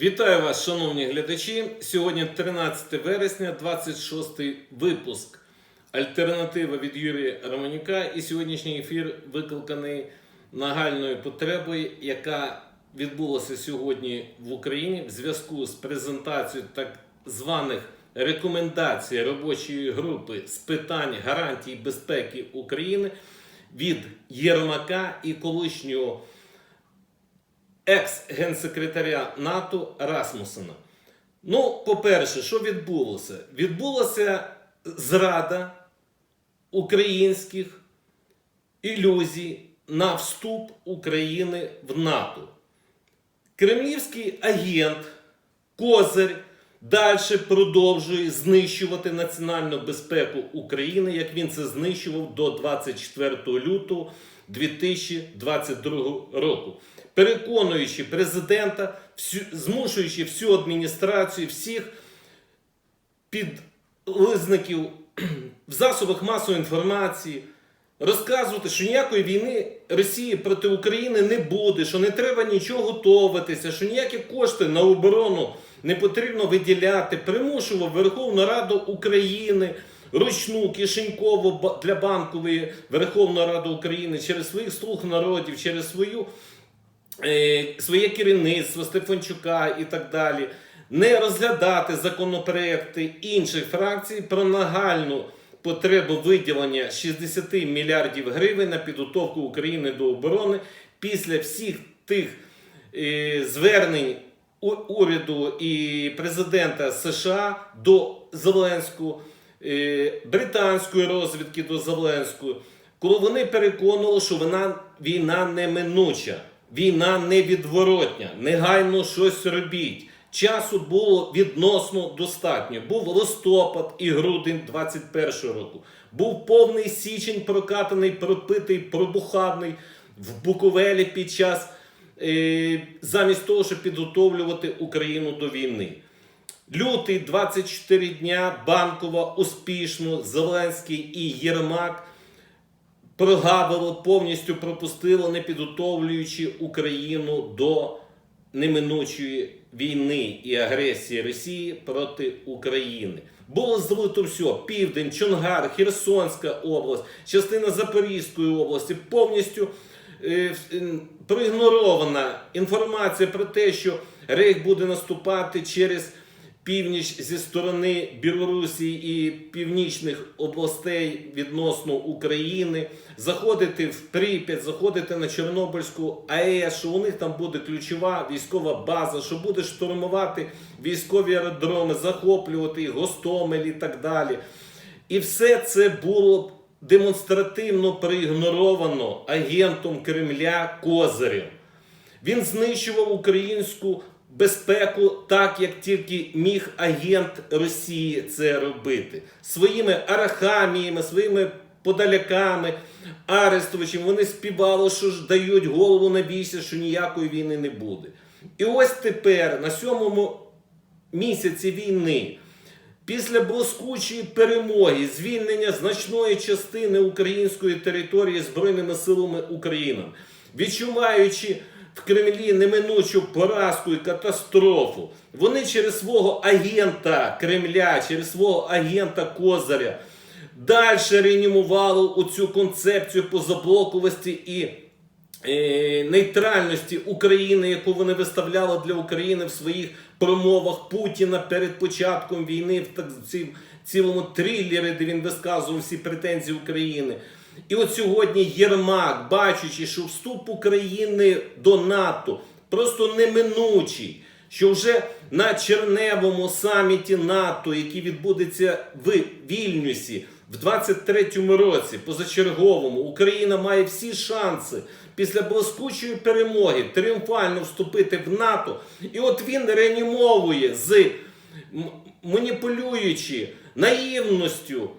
Вітаю вас, шановні глядачі. Сьогодні 13 вересня, 26 випуск Альтернатива від Юрія Романюка. І сьогоднішній ефір викликаний нагальною потребою, яка відбулася сьогодні в Україні в зв'язку з презентацією так званих рекомендацій робочої групи з питань гарантій безпеки України від Єрмака і колишнього екс-генсекретаря НАТО Расмусена. Ну, по-перше, що відбулося? Відбулася зрада українських ілюзій на вступ України в НАТО. Кремлівський агент Козир далі продовжує знищувати національну безпеку України, як він це знищував до 24 лютого 2022 року, переконуючи президента, всю, змушуючи всю адміністрацію, всіх підлизників в засобах масової інформації розказувати, що ніякої війни Росії проти України не буде, що не треба нічого готуватися, що ніякі кошти на оборону не потрібно виділяти, примушував Верховну Раду України. Ручну кишенькову для банкової Верховної Ради України через своїх слуг народів, через свою е, своє керівництво Стефанчука і так далі, не розглядати законопроекти інших фракцій про нагальну потребу виділення 60 мільярдів гривень на підготовку України до оборони після всіх тих е, звернень уряду і президента США до Зеленського, британської розвідки до Зеленського, коли вони переконували, що вона війна неминуча, війна невідворотня, негайно щось робіть. Часу було відносно достатньо. Був листопад і грудень 21 року. Був повний січень прокатаний, пропитий, пробуханий в Буковелі під час е, замість того, щоб підготовлювати Україну до війни. Лютий 24 дня Банкова успішно, Зеленський і Єрмак прогавило, повністю пропустило, не підготовлюючи Україну до неминучої війни і агресії Росії проти України. Було злито все: Південь, Чонгар, Херсонська область, частина Запорізької області, повністю е, е, проігнорована інформація про те, що Рейх буде наступати через північ зі сторони Білорусі і північних областей відносно України, заходити в Прип'ять, заходити на Чорнобильську АЕС, що у них там буде ключова військова база, що буде штурмувати військові аеродроми, захоплювати їх, Гостомель і так далі. І все це було демонстративно проігноровано агентом Кремля Козирем. Він знищував українську безпеку так, як тільки міг агент Росії це робити. Своїми арахаміями, своїми подаляками, арестовичами вони співали, що ж дають голову на бійся, що ніякої війни не буде. І ось тепер, на сьомому місяці війни, Після блискучої перемоги, звільнення значної частини української території Збройними силами України, відчуваючи в Кремлі неминучу поразку і катастрофу, вони через свого агента Кремля, через свого агента Козаря далі реанімували оцю концепцію позаблоковості і е, нейтральності України, яку вони виставляли для України в своїх промовах Путіна перед початком війни, в так цілому трилері, де він висказував всі претензії України. І от сьогодні Єрмак, бачачи, що вступ України до НАТО просто неминучий, що вже на черневому саміті НАТО, який відбудеться в Вільнюсі в 23-му році, позачерговому, Україна має всі шанси після блискучої перемоги тріумфально вступити в НАТО. І от він реанімовує з маніпулюючи наївністю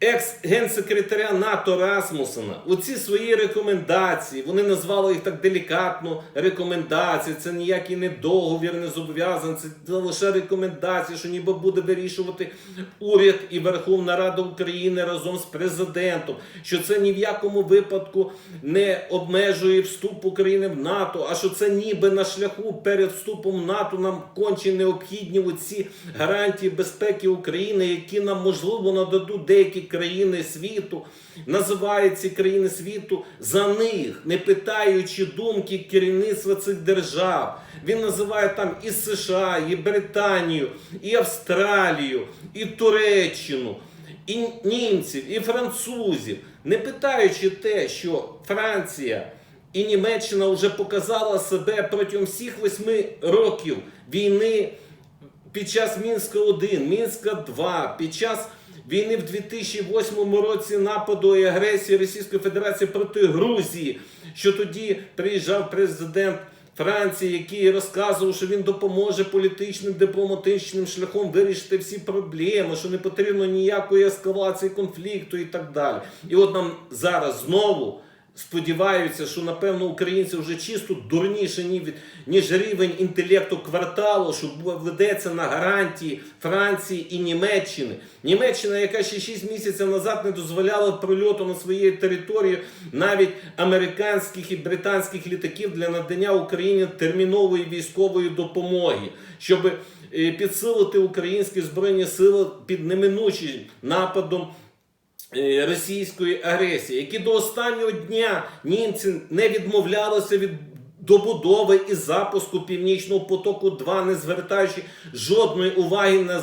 екс-генсекретаря НАТО Расмусена, оці свої рекомендації, вони назвали їх так делікатно рекомендації. Це ніякий не договір, не зобов'язаний, це лише рекомендації, що ніби буде вирішувати уряд і Верховна Рада України разом з президентом, що це ні в якому випадку не обмежує вступ України в НАТО, а що це ніби на шляху перед вступом в НАТО нам конче необхідні оці гарантії безпеки України, які нам можливо нададуть деякі країни світу, називають ці країни світу за них, не питаючи думки керівництва цих держав. Він називає там і США, і Британію, і Австралію, і Туреччину. І німців, і французів, не питаючи те, що Франція і Німеччина вже показала себе протягом всіх восьми років війни під час Мінська 1, Мінська 2, під час війни в 2008 році нападу і агресії Російської Федерації проти Грузії, що тоді приїжджав президент. Франції, який розказував, що він допоможе політичним дипломатичним шляхом вирішити всі проблеми, що не потрібно ніякої ескалації конфлікту і так далі. І от нам зараз знову сподіваються, що напевно українці вже чисто дурніші ні від ніж рівень інтелекту кварталу, що ведеться на гарантії Франції і Німеччини. Німеччина, яка ще 6 місяців назад не дозволяла прольоту на своєї території навіть американських і британських літаків для надання Україні термінової військової допомоги, щоб е, підсилити українські збройні сили під неминучим нападом російської агресії, які до останнього дня німці не відмовлялися від добудови і запуску Північного потоку 2, не звертаючи жодної уваги на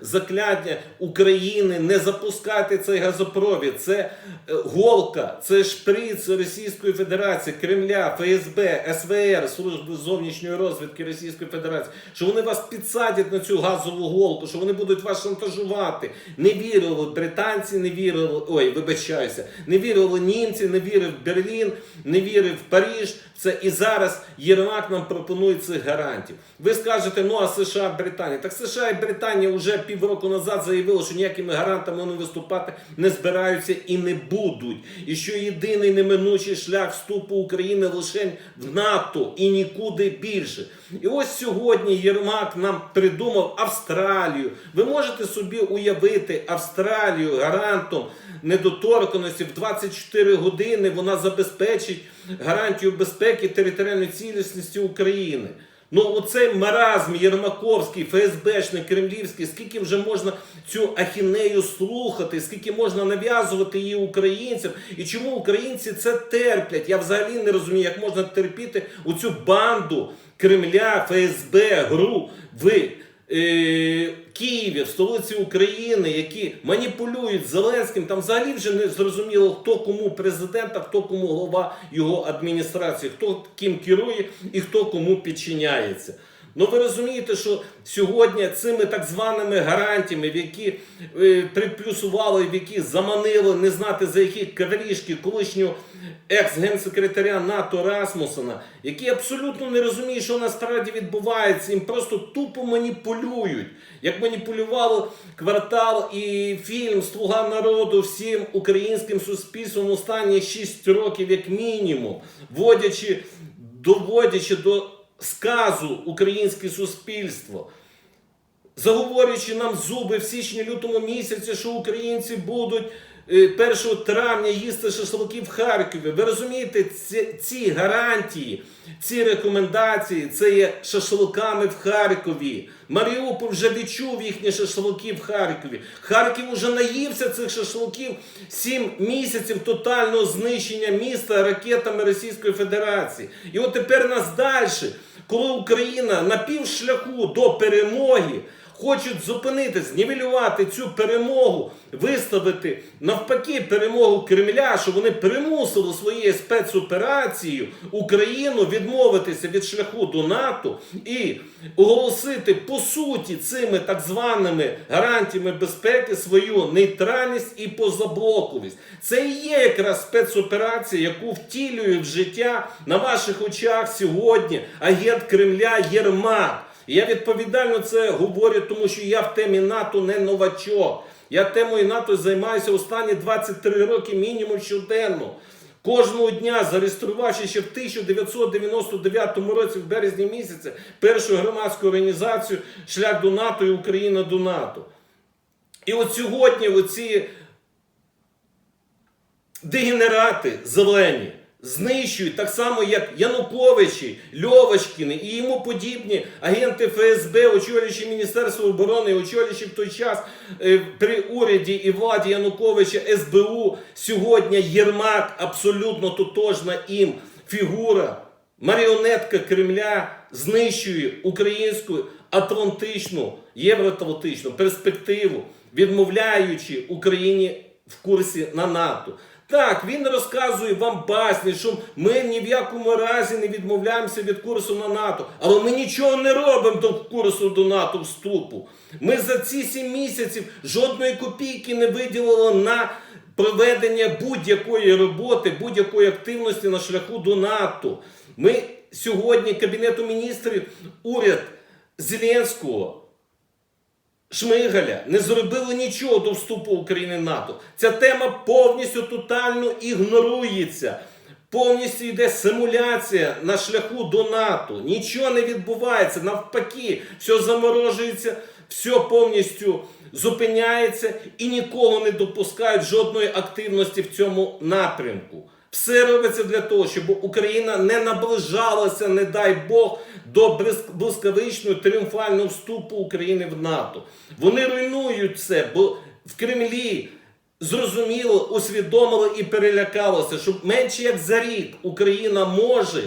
закляття України, не запускати цей газопровід. Це е, голка, це шприц Російської Федерації, Кремля, ФСБ, СВР, Служби зовнішньої розвідки Російської Федерації, що вони вас підсадять на цю газову голку, що вони будуть вас шантажувати. Не вірили британці, не вірили, ой, вибачаюся, не вірили німці, не вірив Берлін, не вірив Паріж. Це і зараз Єрмак нам пропонує цих гарантів. Ви скажете, ну а США, Британія. Так США і Британія вже півроку назад заявили, що ніякими гарантами вони виступати не збираються і не будуть. І що єдиний неминучий шлях вступу України лише в НАТО і нікуди більше. І ось сьогодні Єрмак нам придумав Австралію. Ви можете собі уявити Австралію гарантом недоторканості в 24 години вона забезпечить гарантію безпеки територіальної цілісності України. Ну, оцей маразм Єрмаковський, ФСБшний, кремлівський, скільки вже можна цю ахінею слухати, скільки можна нав'язувати її українцям, і чому українці це терплять? Я взагалі не розумію, як можна терпіти оцю банду Кремля, ФСБ, ГРУ в е, Києві, в столиці України, які маніпулюють Зеленським. Там взагалі вже не зрозуміло, хто кому президент, а хто кому голова його адміністрації, хто ким керує і хто кому підчиняється. Ну ви розумієте, що сьогодні цими так званими гарантіями, в які е, приплюсували, в які заманили не знати за які каврішки колишнього екс-генсекретаря НАТО Расмусена, які абсолютно не розуміють, що насправді відбувається, їм просто тупо маніпулюють. Як маніпулювали квартал і фільм Слуга народу всім українським суспільством останні 6 років, як мінімум, вводячи, доводячи до сказу українське суспільство. Заговорюючи нам зуби в січні-лютому місяці, що українці будуть е, 1 травня їсти шашлики в Харкові. Ви розумієте, ці, ці гарантії, ці рекомендації це є шашликами в Харкові. Маріуполь вже відчув їхні шашлики в Харкові. Харків уже наївся цих шашликів 7 місяців тотального знищення міста ракетами Російської Федерації. І от тепер нас далі, коли Україна на півшляху до перемоги хочуть зупинити, знівелювати цю перемогу, виставити навпаки перемогу Кремля, що вони примусили своєю спецоперацією Україну відмовитися від шляху до НАТО і оголосити по суті цими так званими гарантіями безпеки свою нейтральність і позаблоковість. Це і є якраз спецоперація, яку втілює в життя на ваших очах сьогодні агент Кремля Єрмак. Я відповідально це говорю, тому що я в темі НАТО не новачок. Я темою НАТО займаюся останні 23 роки мінімум щоденно. Кожного дня зареєструвавши ще в 1999 році, в березні місяці, першу громадську організацію Шлях до НАТО і Україна до НАТО. І от сьогодні оці дегенерати зелені знищують так само, як Януковичі, Льовочкіни і йому подібні агенти ФСБ, очолюючи Міністерство оборони, очолюючи в той час е, при уряді і владі Януковича СБУ. Сьогодні Єрмак абсолютно тотожна їм фігура. Маріонетка Кремля знищує українську атлантичну, євроатлантичну перспективу, відмовляючи Україні в курсі на НАТО. Так, він розказує вам басні, що ми ні в якому разі не відмовляємося від курсу на НАТО. Але ми нічого не робимо до курсу до НАТО вступу. Ми за ці сім місяців жодної копійки не виділили на проведення будь-якої роботи, будь-якої активності на шляху до НАТО. Ми сьогодні Кабінету міністрів, уряд Зеленського. Шмигаля не зробили нічого до вступу України в НАТО. Ця тема повністю тотально ігнорується. Повністю йде симуляція на шляху до НАТО. Нічого не відбувається. Навпаки, все заморожується, все повністю зупиняється і нікого не допускають жодної активності в цьому напрямку. Все робиться для того, щоб Україна не наближалася, не дай Бог, до блискавичного тріумфального вступу України в НАТО. Вони руйнують це, бо в Кремлі зрозуміло, усвідомило і перелякалося, що менше як за рік Україна може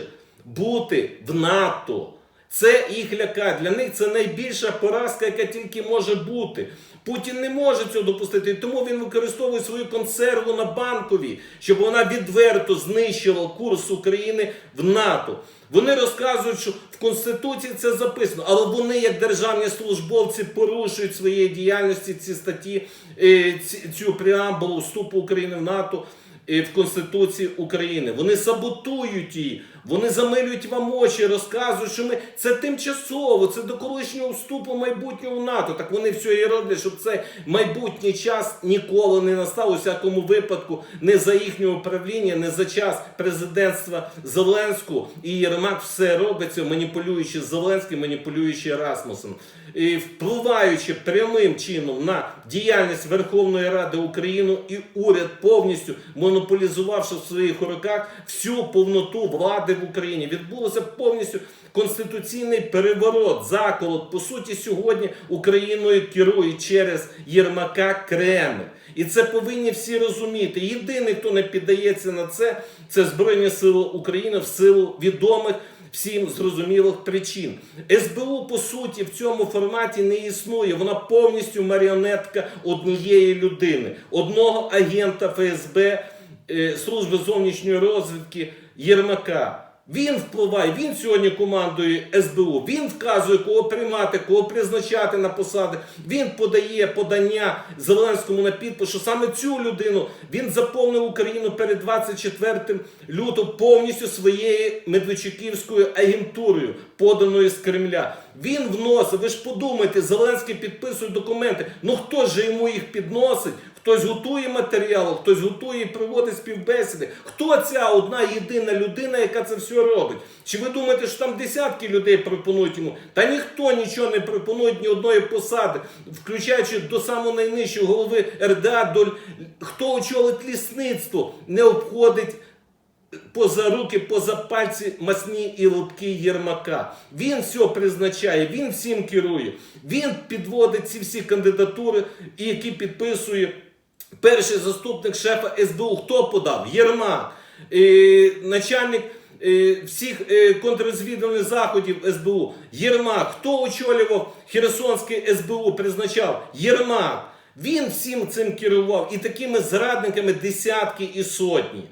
бути в НАТО. Це їх лякає. Для них це найбільша поразка, яка тільки може бути. Путін не може цього допустити, тому він використовує свою консерву на банковій, щоб вона відверто знищила курс України в НАТО. Вони розказують, що в Конституції це записано, але вони, як державні службовці, порушують своєю діяльності ці статті, е, цю преамбулу вступу України в НАТО е, в Конституції України. Вони саботують її, вони замилюють вам очі, розказують, що ми це тимчасово, це до колишнього вступу майбутнього НАТО. Так вони все і роблять, щоб цей майбутній час ніколи не настав у всякому випадку, не за їхнього правління, не за час президентства Зеленського. І Єрмак все робиться, маніпулюючи Зеленським, маніпулюючи Расмусом, і впливаючи прямим чином на діяльність Верховної Ради України і уряд повністю монополізувавши в своїх руках всю повноту влади в Україні. Відбулося повністю конституційний переворот, заколот. По суті, сьогодні Україною керує через Єрмака Кремль. І це повинні всі розуміти. Єдиний, хто не піддається на це, це Збройні Сили України в силу відомих всім зрозумілих причин. СБУ, по суті, в цьому форматі не існує. Вона повністю маріонетка однієї людини, одного агента ФСБ е, Служби зовнішньої розвідки Єрмака. Він впливає, він сьогодні командує СБУ, він вказує, кого приймати, кого призначати на посади. Він подає подання Зеленському на підпис, що саме цю людину він заповнив Україну перед 24 лютого повністю своєю медведчуківською агентурою, поданою з Кремля. Він вносив, ви ж подумайте, Зеленський підписує документи. Ну хто ж йому їх підносить? Хтось готує матеріал, хтось готує і проводить співбесіди. Хто ця одна єдина людина, яка це все робить? Чи ви думаєте, що там десятки людей пропонують йому? Та ніхто нічого не пропонує ні одної посади, включаючи до самого найнижчого голови РДА, до хто очолить лісництво, не обходить поза руки, поза пальці масні і липкі Єрмака. Він все призначає, він всім керує. Він підводить ці всі кандидатури, які підписує перший заступник шефа СБУ. Хто подав? Єрмак, начальник. Всіх контррозвідувальних заходів СБУ Єрмак. Хто очолював Херсонське СБУ, призначав Єрмак. Він всім цим керував і такими зрадниками десятки і сотні.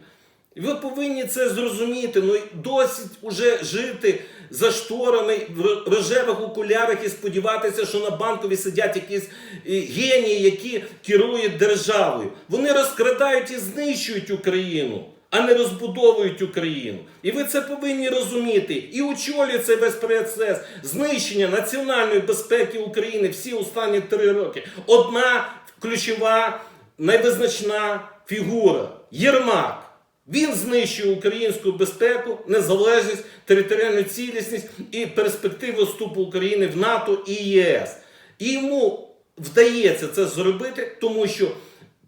Ви повинні це зрозуміти. Ну досить уже жити за шторами в рожевих окулярах і сподіватися, що на банкові сидять якісь генії, які керують державою. Вони розкрадають і знищують Україну. а не розбудовують Україну. І ви це повинні розуміти. І очолює цей весь процес знищення національної безпеки України всі останні три роки. Одна ключова, найвизначна фігура Єрмак. Він знищує українську безпеку, незалежність, територіальну цілісність і перспективи вступу України в НАТО і ЄС. І йому вдається це зробити, тому що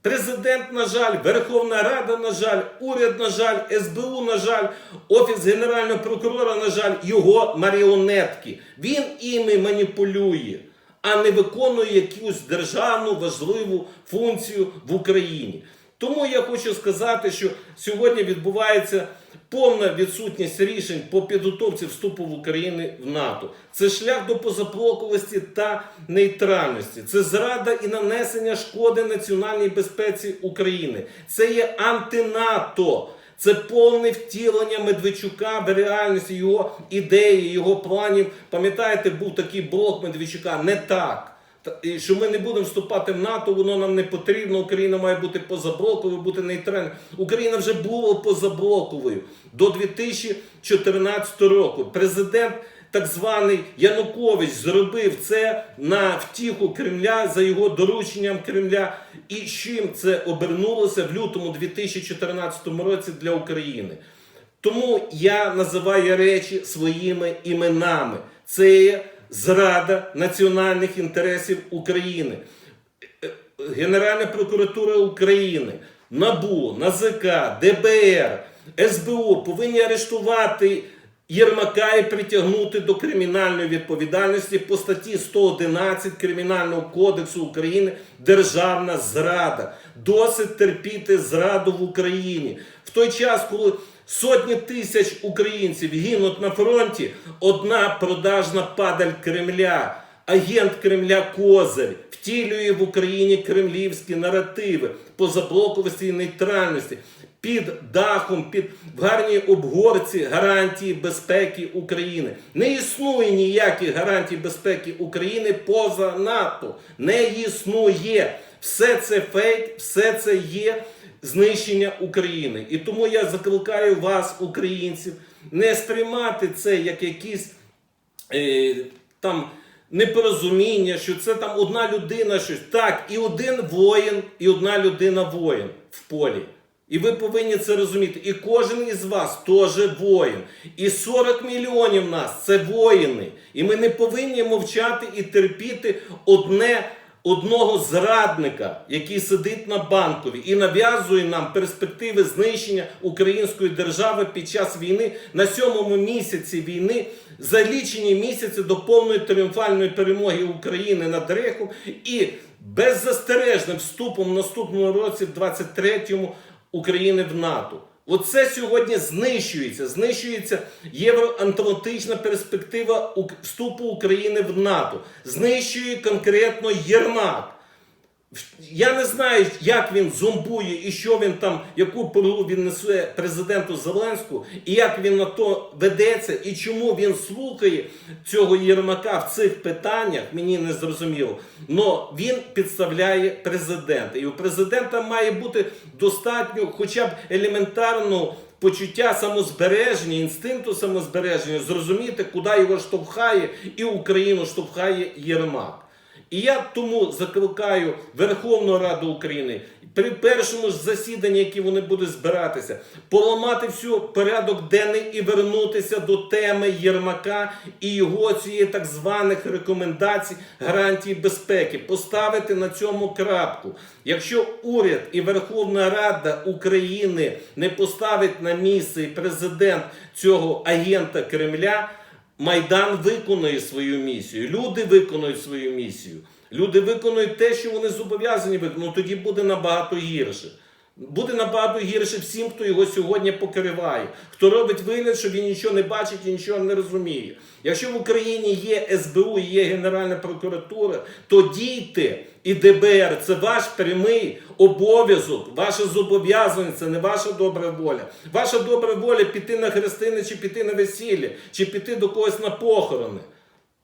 президент, на жаль, Верховна Рада, на жаль, уряд, на жаль, СБУ, на жаль, Офіс Генерального прокурора, на жаль, його маріонетки. Він іми маніпулює, а не виконує якусь державну важливу функцію в Україні. Тому я хочу сказати, що сьогодні відбувається повна відсутність рішень по підготовці вступу в Україну в НАТО. Це шлях до позаблоковості та нейтральності. Це зрада і нанесення шкоди національній безпеці України. Це є антинато. Це повне втілення Медведчука в реальності його ідеї, його планів. Пам'ятаєте, був такий блок Медведчука не так. І що ми не будемо вступати в НАТО, воно нам не потрібно. Україна має бути позаблоковою, бути нейтральною. Україна вже була позаблоковою до 2014 року. Президент так званий Янукович зробив це на втіху Кремля за його дорученням Кремля. І чим це обернулося в лютому 2014 році для України. Тому я називаю речі своїми іменами. Це є зрада національних інтересів України. Е, Генеральна прокуратура України, НАБУ, НАЗК, ДБР, СБУ повинні арештувати Єрмака і притягнути до кримінальної відповідальності по статті 111 Кримінального кодексу України Державна зрада. Досить терпіти зраду в Україні. В той час, коли сотні тисяч українців гинуть на фронті, одна продажна падаль Кремля. Агент Кремля Козир втілює в Україні кремлівські наративи позаблоковості і нейтральності під дахом, під в гарній обгорці гарантії безпеки України. Не існує ніяких гарантій безпеки України поза НАТО. Не існує. Все це фейк, все це є знищення України. І тому я закликаю вас, українців, не сприймати це як якісь е, там непорозуміння, що це там одна людина щось. Так, і один воїн, і одна людина воїн в полі. І ви повинні це розуміти. І кожен із вас теж воїн. І 40 мільйонів нас це воїни. І ми не повинні мовчати і терпіти одне. Одного зрадника, який сидить на банкові і нав'язує нам перспективи знищення української держави під час війни на сьомому місяці війни, за лічені місяці до повної тріумфальної перемоги України над Рехом і беззастережним вступом в наступному році, в 23-му, України в НАТО. Оце сьогодні знищується. Знищується євроатлантична перспектива вступу України в НАТО. Знищує конкретно Єрмак. Я не знаю, як він зомбує і що він там, яку пору він несе президенту Зеленську, і як він на то ведеться, і чому він слухає цього Єрмака в цих питаннях, мені не зрозуміло. Но він підставляє президента. І у президента має бути достатньо хоча б елементарного почуття самозбереження, інстинкту самозбереження, зрозуміти, куди його штовхає, і Україну штовхає Єрмак. І я тому закликаю Верховну Раду України при першому ж засіданні, яке вони будуть збиратися, поламати всю порядок денний і вернутися до теми Єрмака і його цієї так званих рекомендацій гарантій безпеки, поставити на цьому крапку. Якщо уряд і Верховна Рада України не поставить на місце і президент цього агента Кремля. Майдан виконує свою місію, люди виконують свою місію. Люди виконують те, що вони зобов'язані виконати. Ну тоді буде набагато гірше. Буде набагато гірше всім, хто його сьогодні покриває, хто робить вигляд, що він нічого не бачить і нічого не розуміє. Якщо в Україні є СБУ, є Генеральна прокуратура, то дійте і ДБР це ваш прямий обов'язок, ваше зобов'язання, це не ваша добра воля. Ваша добра воля піти на хрестини, чи піти на весілля, чи піти до когось на похорони.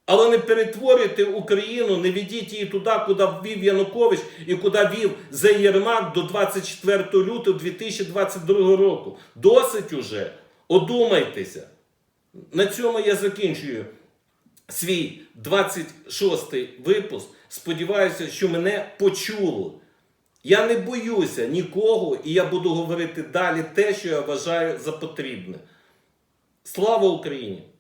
Але не перетворюйте Україну, не ведіть її туди, куди ввів Янукович і куди вів Заєрмак до 24 лютого 2022 року. Досить уже. Одумайтеся. На цьому я закінчую свій 26-й випуск. Сподіваюся, що мене почуло. Я не боюся нікого, і я буду говорити далі те, що я вважаю за потрібне. Слава Україні!